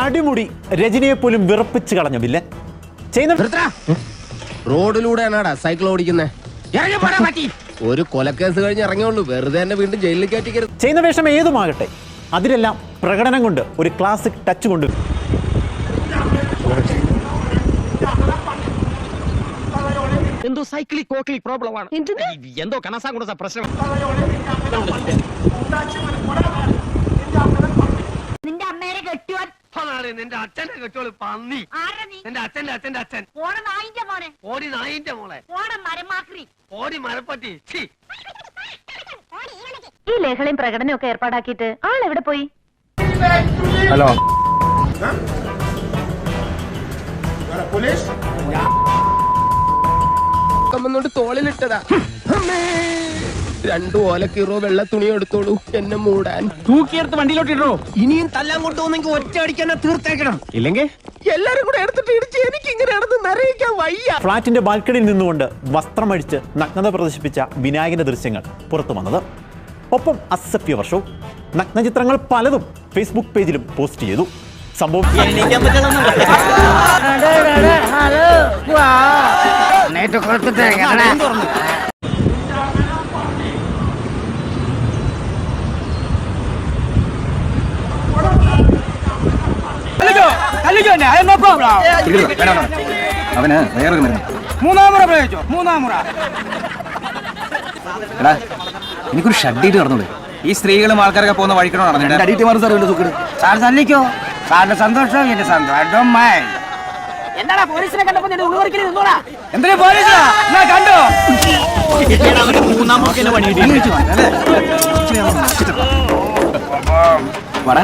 അടിമുടി രജനിയെ പോലും വിറപ്പിച്ച് കളഞ്ഞ വില്ലൻ. ചെയ്യുന്ന റോഡിലൂടെയാണാടാ സൈക്കിൾ ഓടിക്കുന്നേ? ഒരു കൊലക്കേസ് കഴിഞ്ഞ് ഇറങ്ങിയുള്ളൂ. വെറുതെ തന്നെ വീണ്ടും ജയിലിൽ കയറ്റിക്കരുത്. ചെയ്യുന്ന വേഷം ഏതുമാകട്ടെ അതിലെല്ലാം പ്രകടനം കൊണ്ട് ഒരു ക്ലാസിക് ടച്ച് കൊണ്ട്. എന്തോ സൈക്ലിക് കോട്ടി പ്രോബ്ലം ആണ്. എന്തോ കണസാ കൊടുത്ത പ്രശ്നം. അതാണ് നിന്റെ അച്ഛനെ കെട്ടോൾ പന്നി. ആരാ നീ? നിന്റെ അച്ഛന്റെ അച്ഛന്റെ അച്ഛൻ. പോണ നായിന്റെ മോനെ. ഓടി നായിന്റെ മോളെ. ഓടി മരപ്പട്ടി. ഛീ. ഈ ലേഖലയും പ്രകടനം ഒക്കെ ഏർപ്പാടാക്കിയിട്ട് ആൾ എവിടെ പോയി? ഹലോ. പോലീസ്? തോളിലിട്ടതാ. അമ്മേ. രണ്ടു ഓലക്കീറോ വെള്ള തുണി എടുത്തോളൂ. എന്നെ മൂടാൻ. തൂക്കിയെടുത്ത് വണ്ടിയിലോട്ട് ഇടോ ഇനിയും തല്ലാൻ കൊണ്ടുപോകുന്നെങ്കിൽ ഒറ്റ അടിക്കാൻ തീർത്തേക്കണം. ഇല്ലെങ്കിൽ? എല്ലാരും കൂടെ എടുത്തിട്ട് ഇടിച്ച് എനിക്ക് ഇങ്ങനെയാണെന്ന് നിറയിക്കാൻ വയ്യ. ഫ്ളാറ്റിന്റെ ബാൽക്കണിയിൽ നിന്നുകൊണ്ട് വസ്ത്രമഴിച്ച് നഗ്നത പ്രദർശിപ്പിച്ച വിനായകന്റെ ദൃശ്യങ്ങൾ പുറത്തു വന്നത്. ഒപ്പം അസഭ്യ വർഷവും നഗ്നചിത്രങ്ങൾ പലതും ഫേസ്ബുക്ക് പേജിലും പോസ്റ്റ് ചെയ്തു. സംഭവം അവന് വേറെ മൂന്നാം മുറ പ്രയോഗിച്ചോ? മൂന്നാം മുറ. എടാ എനിക്കൊരു ഷഡ്ഡീറ്റ് നടന്നോളൂ. ഈ സ്ത്രീകളും ആൾക്കാരൊക്കെ പോകുന്ന വഴിക്കണോ നടന്നിട്ടുണ്ട് അടിയിട്ട് മാറും സാർ എന്റെ സുഖം സാർ തല്ലിക്കോ സാറിന്റെ സന്തോഷം എന്റെ സന്തോഷം എന്താടാ പോലീസിനെ കണ്ടപ്പോ നിന്റെ ഉള്ളുവറിക്കൽ നിന്നോടാ? എന്തിനാ പോലീസാ എന്നാ കണ്ടോ? വടാ.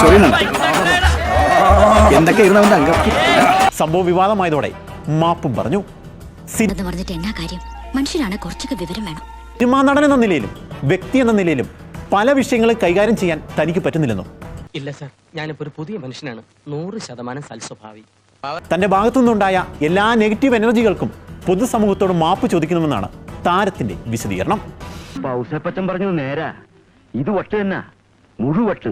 ചൊറിയുന്നുണ്ട്. എന്തൊക്കെ ഇരുന്നവന്റെ അംഗം? സംഭവ വിവാദമായതോടെ മാപ്പും പറഞ്ഞു എന്ന് പറഞ്ഞിട്ട് എന്നാ കാര്യം? മനുഷ്യനാണ് കുറച്ചൊക്കെ വിവരം വേണം. സിനിമാ നടൻ എന്ന നിലയിലും വ്യക്തി എന്ന നിലയിലും പല വിഷയങ്ങളും കൈകാര്യം ചെയ്യാൻ തനിക്ക് പറ്റുന്നില്ലെന്നും? ഇല്ല സർ ഞാനിപ്പോ ഒരു പുതിയ മനുഷ്യനാണ്. നൂറ് ശതമാനം സൽസ്വഭാവി. തന്റെ ഭാഗത്തു നിന്നുണ്ടായ എല്ലാ നെഗറ്റീവ് എനർജികൾക്കും പൊതുസമൂഹത്തോട് മാപ്പ് ചോദിക്കണമെന്നാണ് താരത്തിന്റെ വിശദീകരണം. പറഞ്ഞു നേരാ. ഇത് വട്ട് തന്നെ മുഴുവട്ട്.